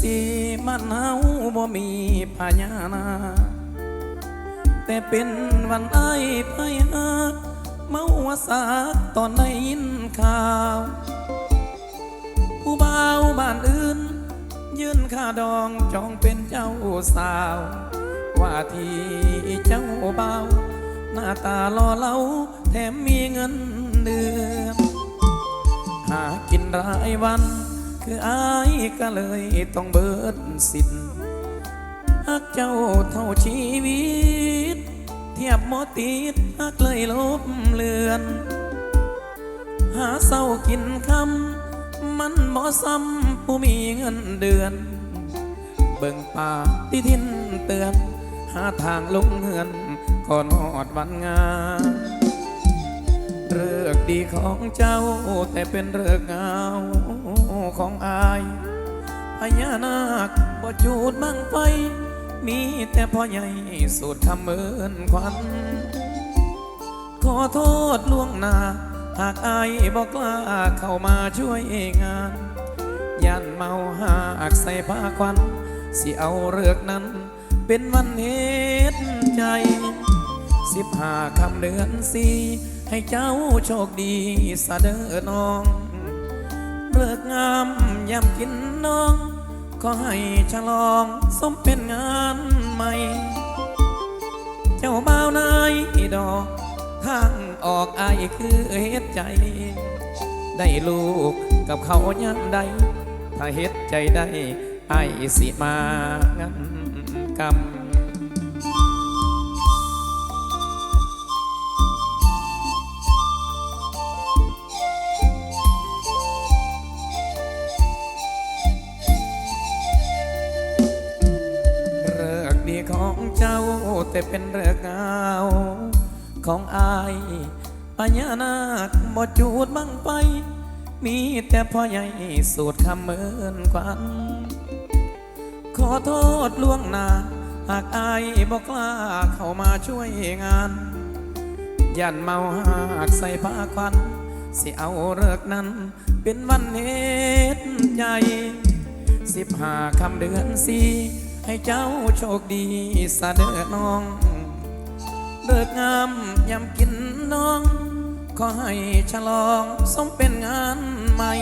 สีมันเฮาบ่มีพญานา แต่เป็นวันไอ้พยาเมาวาสากตอนได้ยินข่าว ผู้บ่าวบ้านอื่น ยื่นค่าดองจองเป็นเจ้าสาว ว่าที่เจ้าเบาหน้าตาล่อเหลาแถมมีเงินเดือนหากินรายวัน คืออายก็เลยต้องเบิดสิทธิ์หักเจ้าเท่าชีวิต เทียบมอติดหักเลยลบเลือน หาเศร้ากินคำมันบ่ซ้ำผู้มีเงินเดือน เบิ่งป่าที่ทินเตือน หาทางลงเงินก่อนหอดวันงานเลิกดีของเจ้าแต่เป็นเลิกเงา ของอายพญานาคบ่จูดบังไฟ มีแต่พ่อใหญ่สูตรทำเหมือนควัน ขอโทษล่วงหน้า หากอายบอกล้าเข้ามาช่วยงานยันเมาหากใส่ผ้าควัน สิเอาเลือกนั้น เป็นวันเหตุใจ สิบห้าคำเดือนสี่ให้เจ้าโชคดีสะเดอน้อง เลิกงามยำกินน้อง ก็ให้ฉลองสมเป็นงานใหม่ เจ้าบ่าวนายดอกทางออกอายคือเฮ็ดใจ ได้ลูกกับเขายันใด ถ้าเฮ็ดใจได้อายสิมางั้นกรรม งไป มีแต่พ่อใหญ่สูตรคำเหมือนควัน ขอโทษล่วงหน้า หากอายบอกกล้าเข้ามาช่วยงาน ยันเมาหากใส่ผ้าควัน สิเอาเลิกนั้น เป็นวันเหตุใหญ่สิบห้าคำเดือนสี่ให้เจ้าโชคดีสะเดอน้อง เลิกงามยำกินน้อง ขอให้ฉลองสมเป็นงานใหม่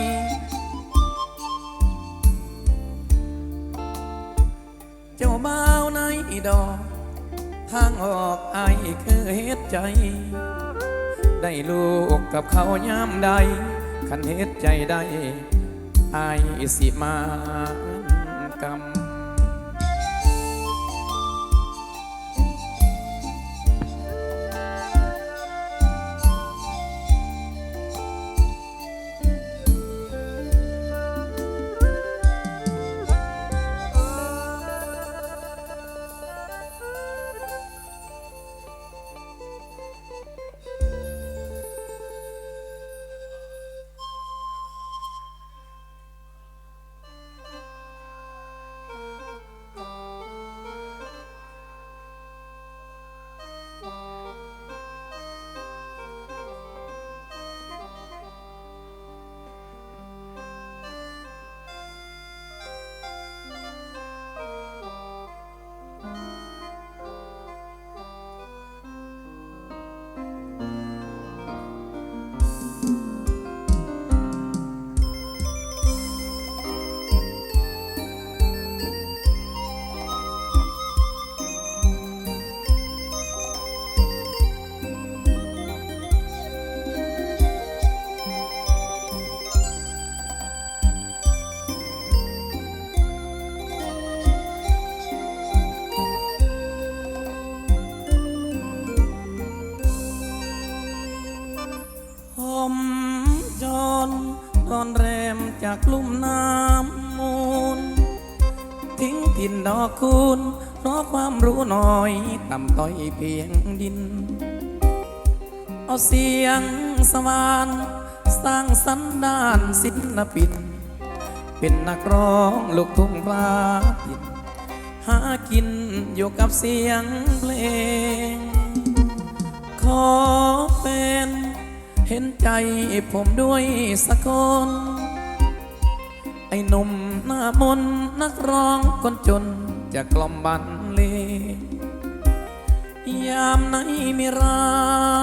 เจ้าบ่าวในดอก ทางออกไอคือเฮ็ดใจ ได้ลูกกับเขายามใด คันเฮ็ดใจได้ไอสิมากร จากลุ่มน้ำมูล ทิ้งถิ่นดอกคูณเพราะความรู้น้อย ต่ำต้อยเพียงดิน เอาเสียงสวานสร้างสันดานศิลปิน เป็นนักร้องลูกทุ่งปลาดินหากินอยู่กับเสียงเพลง ขอเป็นเห็นใจผมด้วยสักคน อ้หนุ่มหน้ามนนักร้องคนจนจะกล่อมบันเล ยามไหนมีรั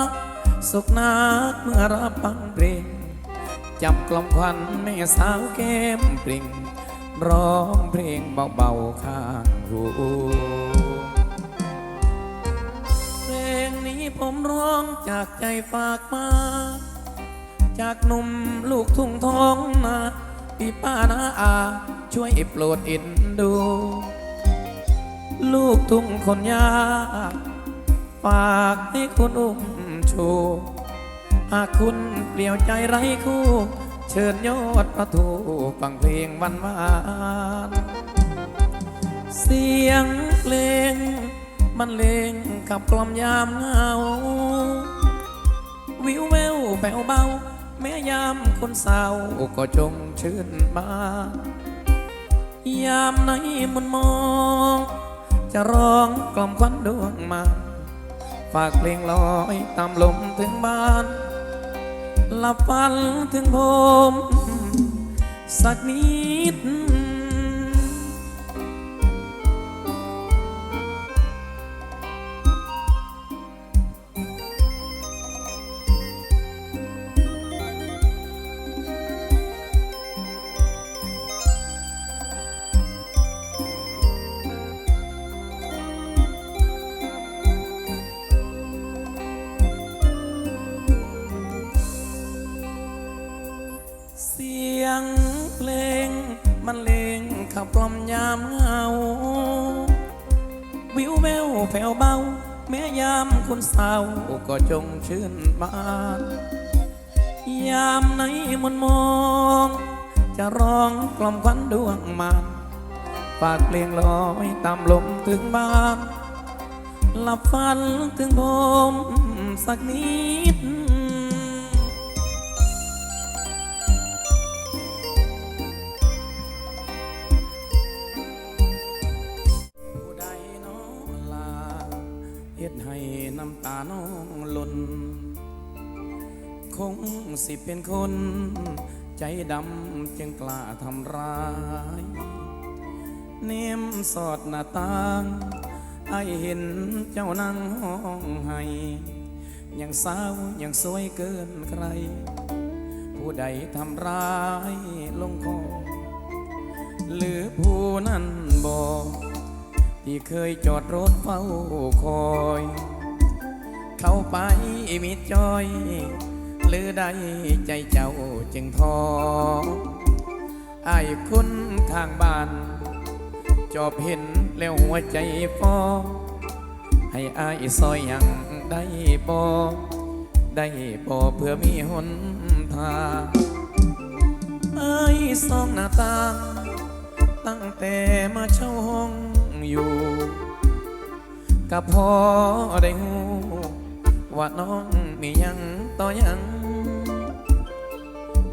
กสุขนักเมื่อรับฟังเพลงจับกล่อมควันแม่สาวแก้มปริ่งร้องเพลงเบาๆข้างหูเพลงนี้ผมร้องจากใจฝากมา จากหนุ่มลูกทุ่งทองนา พี่ป้านาอา ช่วยโปรดเอินดู ลูกทุ่งคนยากฝากให้คุณอุ้มชูหากคุณเปลี่ยวใจไร้คู่ เชิญยอดประทูฟังเพลงวันวานเสียงเพลง มันเลงขับกลอมยามเหงา วิวแววแผ่วเบา แม้ยามคนเศร้าก็จงชื่นบานยามไหนมันมอง จะร้องกล่อมควันดวงมาฝากเพลงลอยตามลมถึงบ้านหลับฝันถึงผม สักนิด ยามเหงา วิวแววแผ่วเบา แม้ยามคุณเศร้าก็จงชื่นบาน ยามไหนมันมอง จะร้องกล่อมควันดวงมานฝากเพลงลอยตามลมถึงบ้านหลับฝันถึงผมสักนิด น้องหล่นคงสิเป็นคน ใจดำจึงกล้าทำร้าย เนมสอดหน้าต่างไอเห็นเจ้านั่งห้องไห้ยังสาวยังสวยเกินใคร ผู้ใดทำร้ายลงคอหรือผู้นั้นบอกที่เคยจอดรถเฝ้าคอย เข้าไปมิจอย หรือใดใจเจ้าจึงท้อไอ้คุณข้างบ้าน จอบเห็นแล้วหัวใจฟอให้อายซอยอยังได้บอได้บอเพื่อมีหนทางไอ้สองหน้าต่างตั้งแต่มาเช่าห้องอยู่กับพ่อได้หู ว่าน้องมียังต่อหยัง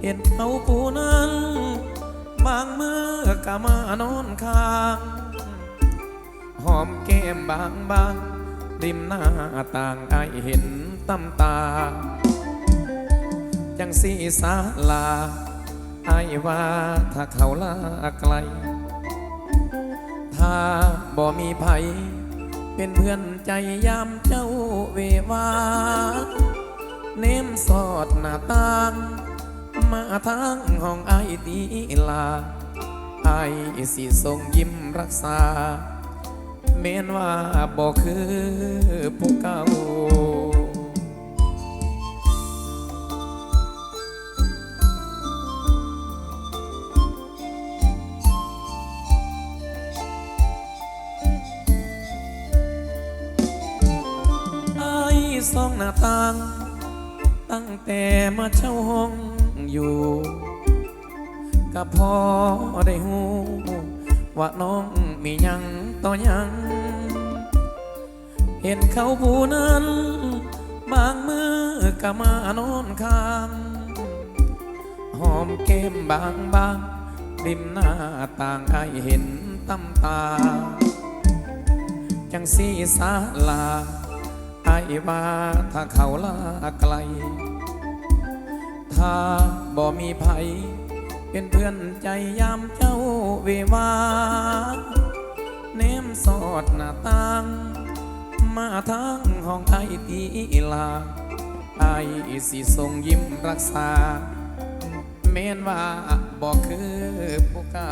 เห็นเขาผู้นั้น บางเมือกะมานอนข้าง หอมแก้มบางบางริมหน้าต่างไอเห็นตำตา จังสีสาลาไอว่าถ้าเขาลาไกล ถ้าบ่มีภัยเป็นเพื่อนใจยามเจ้า เววา เน้มสอดหน้าต่าง มาทางห้องไอตีลา ไอสิทรงยิ้มรักษา เมนว่าบอกคือผู้เก่า สองหน้าต่าง ตั้งแต่มาเช่าห้องอยู่กับพ่อได้หูว่าน้องมียังต่อยัง เห็นเขาผู้นั้น บางมือกะมานอนข้างหอมแก้มบางบางริมหน้าต่างไอเห็นตำตา จังสีสาลา ไอายว่าถ้าเขาลาไกล ถ้าบ่มีภัยเป็นเพื่อนใจยามเจ้าวิวา เนมสอดหน้าต่าง มาทางห้องไอตีลา ไอสิทรงยิ้มรักษา เมนว่าบอกคือผู้เก่า